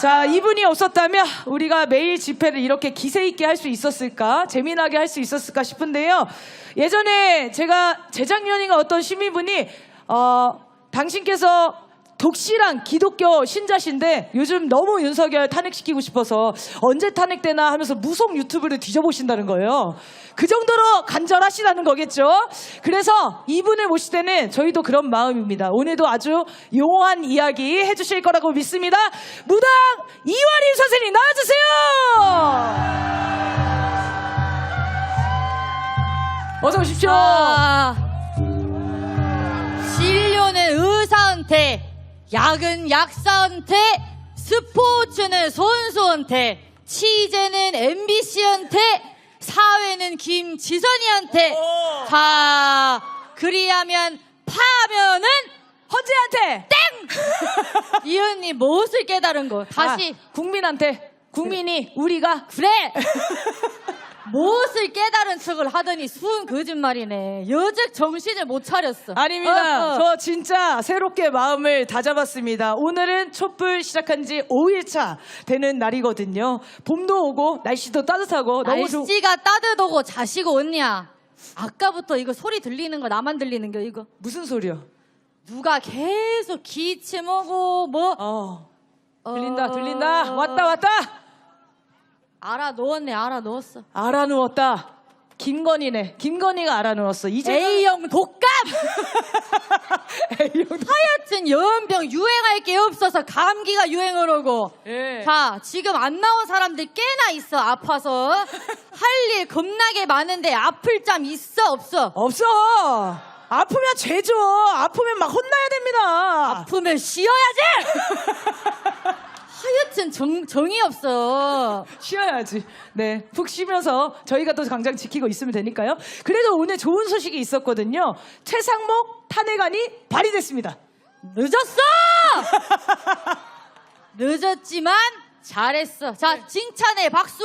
자, 이분이 없었다면 우리가 매일 집회를 이렇게 기세 있게 할 수 있었을까? 재미나게 할 수 있었을까 싶은데요. 예전에 제가 재작년인가 어떤 시민분이 어, 당신께서 독실한 기독교 신자신데 요즘 너무 윤석열 탄핵시키고 싶어서 언제 탄핵되나 하면서 무속 유튜브를 뒤져보신다는 거예요. 그 정도로 간절하시다는 거겠죠. 그래서 이분을 모실 때는 저희도 그런 마음입니다. 오늘도 아주 용한 이야기 해주실 거라고 믿습니다. 무당 이완임 선생님 나와주세요. 어서 오십시오. 자, 진료는 의사한테, 약은 약사한테, 스포츠는 선수한테, 취재는 MBC한테, 사회는 김지선이한테. 자, 그리하면 파면은 헌재한테 이 언니 무엇을 깨달은 거? 다시 아, 국민한테 국민이 우리가 그래. 무엇을 깨달은 척을 하더니 수은 거짓말이네. 여직 정신을 못 차렸어. 아닙니다. 어, 어. 저 진짜 새롭게 마음을 다잡았습니다. 오늘은 촛불 시작한 지 5일차 되는 날이거든요. 봄도 오고 날씨도 따뜻하고 너무 좋... 날씨가 따뜻하고 자시고 언니야. 아까부터 이거 소리 들리는 거 나만 들리는 거 이거. 무슨 소리야? 누가 계속 기침하고 뭐 어. 들린다, 어, 들린다. 왔다, 왔다. 알아 넣었네 알아. 알아 누웠다. 김건희네. 김건희가 알아 누웠어. 이제 A형 독감. A형. 하여튼 연병 유행할 게 없어서 감기가 유행을 하고. 예. 자, 지금 안 나온 사람들 꽤나 있어, 아파서. 할 일 겁나게 많은데 아플 짬 있어, 없어? 없어. 아프면 죄죠. 아프면 막 혼나야 됩니다. 아프면 쉬어야지! 하여튼 정, 정이 없어. 쉬어야지. 네. 푹 쉬면서 저희가 또 당장 지키고 있으면 되니까요. 그래도 오늘 좋은 소식이 있었거든요. 최상목 탄핵안이 발의됐습니다. 늦었어! 늦었지만 잘했어. 자, 칭찬해, 박수!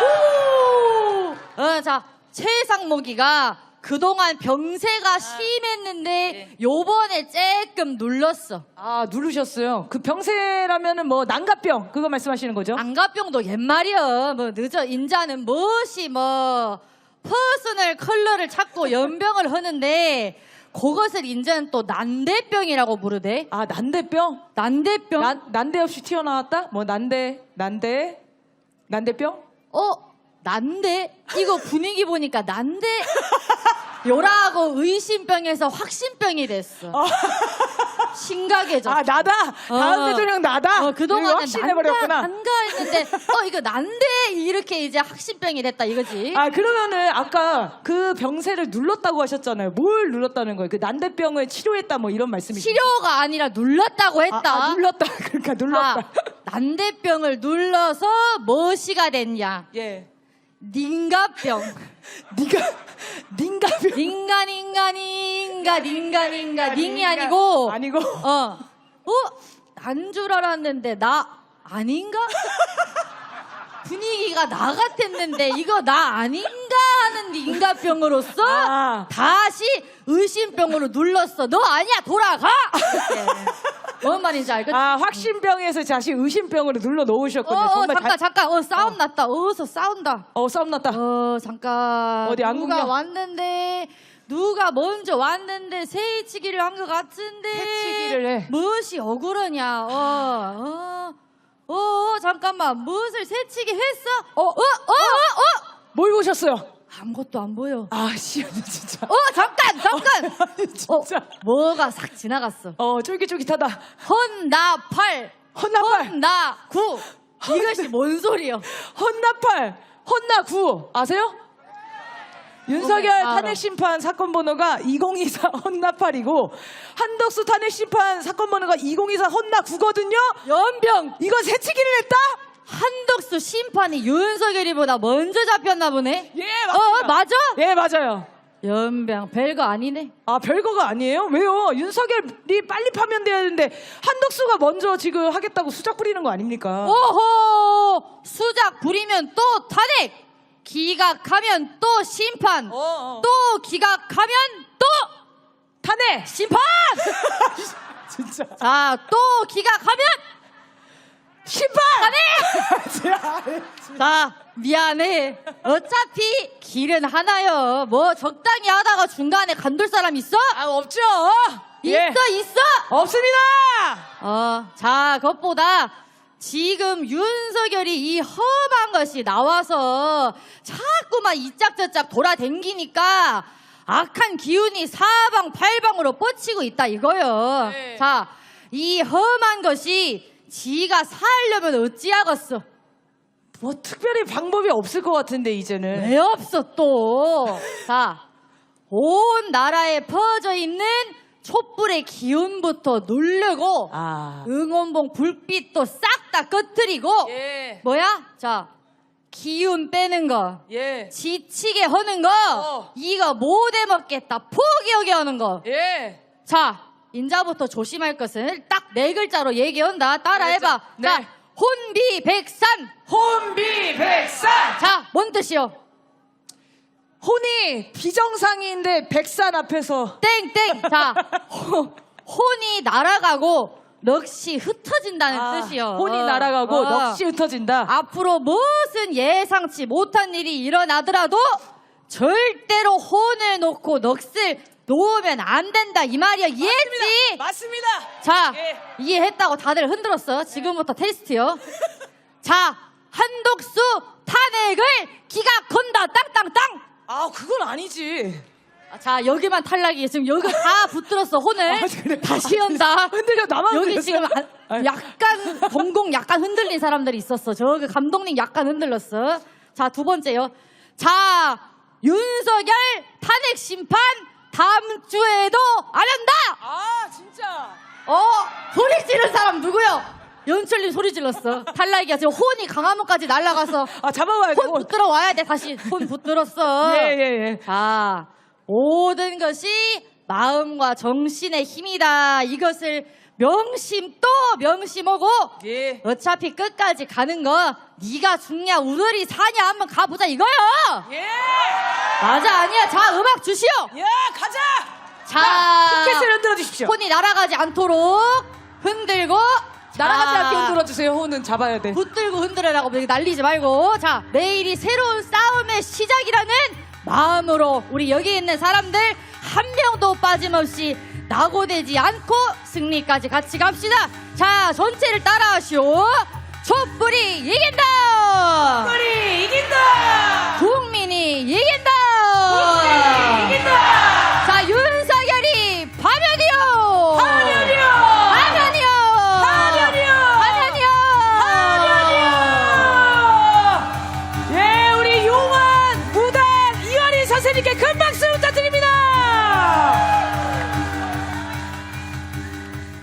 후! 어, 자, 최상목이가 그동안 병세가 심했는데 요번에 조금 눌렀어. 아, 누르셨어요. 그 병세라면은 뭐 난가병 그거 말씀하시는 거죠? 안가병도 옛말이여. 뭐 늦어 인자는 무엇이 뭐 퍼스널 컬러를 찾고 연병을 하는데 그것을 인자는 또 난대병이라고 부르대. 아, 난대병? 난대병? 난, 난데 없이 튀어나왔다? 뭐 난데, 난데, 난대병? 어? 난데? 이거 분위기 보니까 난데? 요라고 의심병에서 확신병이 됐어. 심각해졌어. 아, 나다! 다음 어. 대통령 나다! 어, 그동안은 확신해버렸구나. 난가, 난가 했는데, 어, 이거 난데? 이렇게 이제 확신병이 됐다, 이거지. 아 그러면은 아까 그 병세를 눌렀다고 하셨잖아요. 뭘 눌렀다는 거예요? 그 난대병을 치료했다 뭐 이런 말씀이시죠? 치료가 아니라 눌렀다고 아, 했다. 아, 눌렀다. 그러니까 눌렀다. 자, 난대병을 눌러서 무엇이가 됐냐? 예. 닌가병. 네가 닌가병 닌가, 닌가, 닌가, 닌가, 닌가, 닝이 아니고, 아니고 어, 어? 난줄 알았는데, 나 아닌가? 분위기가 나 같았는데, 이거 나 아닌가 하는 닌가병으로서 아. 다시 의심병으로 눌렀어. 너 아니야, 돌아가! 뭔 말인지 알겠지? 아 확신병에서 다시 의심병으로 눌러 어, 놓으셨군요. 어, 정말 잠깐, 다- 잠깐. 어, 싸움 났다. 어서 싸운다. 어 싸움 났다. 어, 잠깐. 어디 누가 안국역? 왔는데, 누가 먼저 왔는데, 새치기를 한 것 같은데. 새치기를 해. 무엇이 억울하냐, 어, 어, 어, 잠깐만. 무엇을 새치기 했어? 어, 어, 어, 어, 어! 뭘 보셨어요? 아무것도 안 보여. 아 씨발 진짜. 어, 잠깐, 잠깐! 아니 어, 진짜. 뭐가 싹 지나갔어. 어 쫄깃쫄깃하다. 헌나팔. 헌나팔. 헌나구. 이것이 뭔 소리요? 헌나팔, 헌나구 아세요? 윤석열 알아. 탄핵 심판 사건 번호가 2024 헌나팔이고 한덕수 탄핵 심판 사건 번호가 2024 헌나구거든요. 연병. 이거 새치기를 했다? 한덕수 심판이 윤석열이보다 먼저 잡혔나 보네. 예, 어, 맞아? 예, 맞아요. 연병 별거 아니네. 아, 별거가 아니에요? 왜요? 윤석열이 빨리 파면돼야 되는데 한덕수가 먼저 지금 하겠다고 수작 부리는 거 아닙니까? 오호 수작 부리면 또 탄핵. 기각하면 또 심판. 어, 어. 또 기각하면 또 탄핵! 심판. 진짜. 자, 또 기각하면 심판! 자, 미안해. 어차피 길은 하나요. 뭐 적당히 하다가 중간에 간돌 사람 있어? 아, 없죠? 있어, 예. 있어. 없습니다! 어, 자, 그것보다 지금 윤석열이 이 험한 것이 나와서 자꾸만 이짝저짝 돌아댕기니까 악한 기운이 사방팔방으로 뻗치고 있다 이거요. 네. 자, 이 험한 것이 지가 살려면 어찌하겠어? 뭐 특별히 방법이 없을 것 같은데 이제는. 왜 없어 또? 자, 온 나라에 퍼져 있는 촛불의 기운부터 누르고 아. 응원봉 불빛도 싹 다 꺼뜨리고 예. 뭐야? 자, 기운 빼는 거, 예. 지치게 하는 거, 어. 이거 못 해먹겠다 포기하게 하는 거. 예. 자, 인자부터 조심할 것은 딱네 글자로 얘기한다. 따라해봐. 네. 자, 혼비백산. 혼비백산! 자, 뭔 뜻이요? 혼이 비정상인데 백산 앞에서 땡땡. 자, 호- 혼이 날아가고 넋이 흩어진다는 아, 뜻이요. 혼이 날아가고 어. 넋이 흩어진다. 앞으로 무슨 예상치 못한 일이 일어나더라도 절대로 혼을 놓고 넋을 놓으면 안 된다 이 말이야 이해했지? 맞습니다. 자 예. 이해했다고 다들 흔들었어 지금부터 테스트요 자 한독수 탄핵을 기각한다 땅땅땅 아 그건 아니지. 아, 자 여기만 탈락이 지금 여기 다 붙들었어 혼을 아, 그래. 다시 아, 연다 흔들려 나만 여기? 지금 아- 아니. 약간 동공 약간 흔들린 사람들이 있었어. 저기 감독님 약간 흔들렸어. 자, 두 번째요. 자, 윤석열 탄핵 심판 다음 주에도 안 한다. 아 진짜. 어, 소리 지른 사람 누구요? 연출님 소리 질렀어. 탈락이야. 지금 혼이 강화문까지 날아가서 아 잡아봐야 돼. 혼 붙들어 와야 돼. 다시 혼 붙들었어. 예 예 예. 자, 모든 것이 마음과 정신의 힘이다. 이것을 명심 또 명심하고 예. 어차피 끝까지 가는 거 네가 죽냐 우들이 사냐 한번 가보자 이거요. 예. 맞아 아니야. 자 음악 주시오. 야 가자. 자, 티켓을 흔들어 주십시오. 혼이 날아가지 않도록 흔들고 날아가지 자, 않게 흔들어 주세요. 혼은 잡아야 돼. 붙들고 흔들으라고 날리지 말고 자 내일이 새로운 싸움의 시작이라는 마음으로 우리 여기 있는 사람들 한 명도 빠짐없이 낙오되지 않고 승리까지 같이 갑시다 자 전체를 따라하시오 촛불이 이긴다 우리 이긴다. 국민이 이긴다 이긴다.